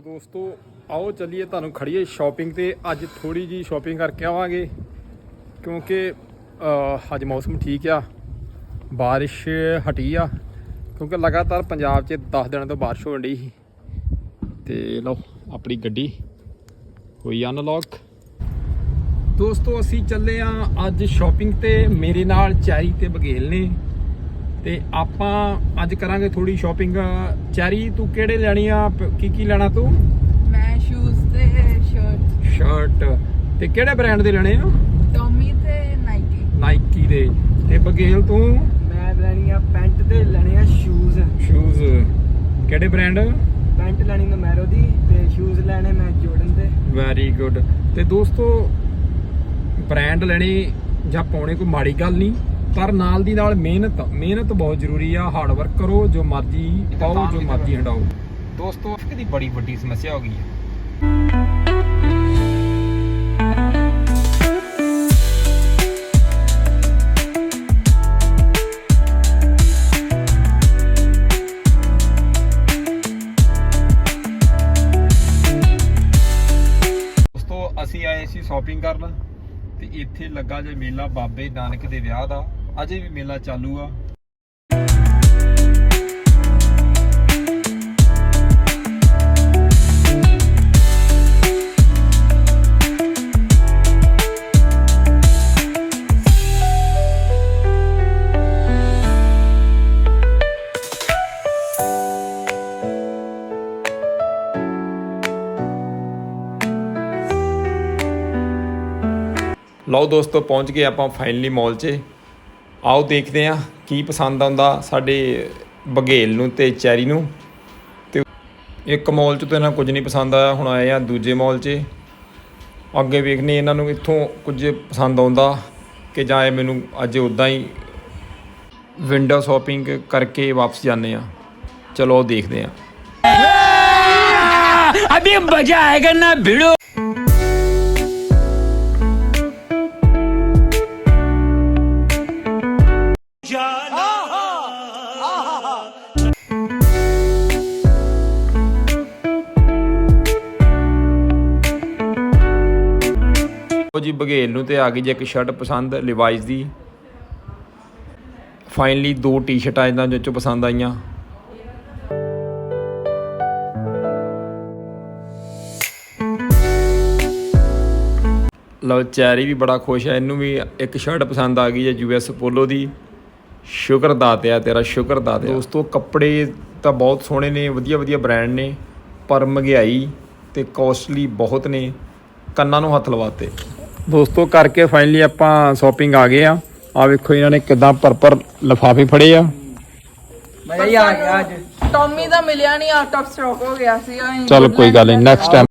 ਸੋ ਦੋਸਤੋ, ਆਓ ਚੱਲੀਏ ਤੁਹਾਨੂੰ ਖੜੀਏ ਸ਼ਾਪਿੰਗ ਤੇ। ਅੱਜ ਥੋੜੀ ਜੀ ਸ਼ਾਪਿੰਗ ਕਰਕੇ ਆਵਾਂਗੇ, ਕਿਉਂਕਿ ਅੱਜ ਮੌਸਮ ਠੀਕ ਆ, ਬਾਰਿਸ਼ ਹਟੀ ਆ, ਕਿਉਂਕਿ ਲਗਾਤਾਰ ਪੰਜਾਬ 'ਚ 10 ਦਿਨਾਂ ਤੋਂ ਬਾਰਿਸ਼ ਹੋਣ ਡਈ ਸੀ। ਤੇ ਲਓ, ਆਪਣੀ ਗੱਡੀ ਹੋਈ ਅਨਲੌਕ ਦੋਸਤੋ, ਅਸੀਂ ਚੱਲੇ ਆ ਅੱਜ ਸ਼ਾਪਿੰਗ ਤੇ, ਮੇਰੇ ਨਾਲ ਚੈਰੀ ਤੇ ਬਗੇਲ ਨੇ। ਤੇ ਆਪਾਂ ਅੱਜ ਕਰਾਂਗੇ ਥੋੜੀ ਸ਼ਾਪਿੰਗ ਚੈਰੀ ਤੂੰ ਕਿਹੜੇ ਲੈਣੀ ਆ? ਕੀ ਕੀ ਲੈਣਾ ਤੂੰ? ਮੈਂ ਸ਼ੂਜ਼ ਤੇ ਸ਼ਰਟ ਸ਼ਰਟ ਤੇ ਕਿਹੜੇ ਬ੍ਰਾਂਡ ਦੇ ਲੈਣੇ ਆ? ਟੋਮੀ ਤੇ ਨਾਈਕੀ ਨਾਈਕੀ ਦੇ। ਤੇ ਬਗੇਲ ਤੂੰ? ਮੈਂ ਲੈਣੀ ਆ ਪੈਂਟ ਤੇ ਲੈਣੇ ਆ ਸ਼ੂਜ਼ ਸ਼ੂਜ਼ ਕਿਹੜੇ ਬ੍ਰਾਂਡ ਪੈਂਟ ਲੈਣੀ ਨਮੈਰੋ ਦੀ ਤੇ ਸ਼ੂਜ਼ ਲੈਣੇ ਮੈਂ ਜੋਰਡਨ ਦੇ ਵੈਰੀ ਗੁੱਡ ਤੇ ਦੋਸਤੋ ਬ੍ਰਾਂਡ ਲੈਣੇ ਜਾਂ ਪਾਉਣੇ ਕੋਈ ਮਾੜੀ ਗੱਲ ਨਹੀਂ। ਪਰ ਨਾਲ ਦੀ ਨਾਲ ਮਿਹਨਤ ਮਿਹਨਤ ਬਹੁਤ ਜ਼ਰੂਰੀ ਆ ਹਾਰਡ ਵਰਕ ਕਰੋ ਜੋ ਮਰਜ਼ੀ ਪਾਓ ਜੋ ਮਰਜ਼ੀ ਹਟਾਓ। ਦੋਸਤੋ ਇਹਦੀ ਬੜੀ ਵੱਡੀ ਸਮੱਸਿਆ ਹੋ ਗਈ ਹੈ ਦੋਸਤੋ ਅਸੀਂ ਆਏ ਸੀ ਸ਼ਾਪਿੰਗ ਕਰਨ ਤੇ ਇੱਥੇ ਲੱਗਾ ਜੇ ਮੇਲਾ ਬਾਬੇ ਨਾਨਕ ਦੇ ਵਿਆਹ ਦਾ। ਅਜੇ ਵੀ ਮੇਲਾ ਚਾਲੂ ਆ। ਲਓ ਦੋਸਤੋ ਪਹੁੰਚ ਗਏ ਆਪਾਂ ਫਾਈਨਲੀ ਮਾਲ 'ਚ। ਆਓ ਦੇਖਦੇ ਹਾਂ ਕੀ ਪਸੰਦ ਆਉਂਦਾ ਸਾਡੇ ਬਗੇਲ ਨੂੰ ਤੇ ਚੈਰੀ ਨੂੰ। ਤੇ ਇੱਕ ਮਾਲ 'ਚ ਤਾਂ ਇਹਨਾਂ ਕੁਝ ਨਹੀਂ ਪਸੰਦ ਆਇਆ, ਹੁਣ ਆਏ ਆ ਦੂਜੇ ਮਾਲ 'ਚ। ਅੱਗੇ ਵੇਖਨੇ ਇਹਨਾਂ ਨੂੰ ਇੱਥੋਂ ਕੁਝ ਪਸੰਦ ਆਉਂਦਾ ਕਿ ਜਾਂ ਇਹ ਮੈਨੂੰ ਅੱਜ ਉਦਾਂ ਹੀ ਵਿੰਡੋ ਸ਼ਾਪਿੰਗ ਕਰਕੇ ਵਾਪਸ ਜਾਂਦੇ ਆ ਚਲੋ ਦੇਖਦੇ ਆ ਅਬੇ ਮਜ਼ਾ ਆਏਗਾ ਨਾ ਭਿੜੋ। ਜੀ ਬਘੇਲ ਨੂੰ ਤੇ ਆ ਗਈ ਜੀ ਇੱਕ ਸ਼ਰਟ ਪਸੰਦ ਲਿਵਾਈਜ਼ ਦੀ। ਫਾਈਨਲੀ ਦੋ ਟੀ-ਸ਼ਰਟਾਂ ਇਹਨਾਂ ਦੇ ਵਿੱਚੋਂ ਪਸੰਦ ਆਈਆਂ। ਲਓ ਚੈਰੀ ਵੀ ਬੜਾ ਖੁਸ਼ ਹੈ, ਇਹਨੂੰ ਵੀ ਇੱਕ ਸ਼ਰਟ ਪਸੰਦ ਆ ਗਈ ਹੈ ਯੂਐਸ ਪੋਲੋ ਦੀ। ਸ਼ੁਕਰ ਦਾਤਿਆ ਤੇਰਾ, ਸ਼ੁਕਰ ਦਾਤਿਆ ਦੋਸਤੋ, ਕੱਪੜੇ ਤਾਂ ਬਹੁਤ ਸੋਹਣੇ ਨੇ ਵਧੀਆ ਵਧੀਆ ਬ੍ਰਾਂਡ ਨੇ, ਪਰ ਮਹਿੰਗਾਈ ਤੇ ਕੋਸਟਲੀ ਬਹੁਤ ਨੇ, ਕੰਨਾਂ ਨੂੰ ਹੱਥ ਲਵਾਤੇ। ਦੋਸਤੋ ਕਰਕੇ ਫਾਈਨਲੀ ਆਪਾਂ ਸ਼ਾਪਿੰਗ ਆ ਗਏ ਆ। ਆ ਵੇਖੋ ਇਹਨਾਂ ਨੇ ਕਿਦਾਂ ਪਰਪਰ ਲਫਾਫੇ ਫੜੇ ਆ। ਮੈਂ ਹੀ ਆ ਗਿਆ ਅੱਜ। ਟੋਮੀ ਦਾ ਮਿਲਿਆ ਨਹੀਂ ਆਊਟ ਆਫ ਸਟਾਕ ਹੋ ਗਿਆ ਸੀ ਚਲ ਕੋਈ ਗੱਲ ਨਹੀਂ ਨੈਕਸਟ ਟਾਈਮ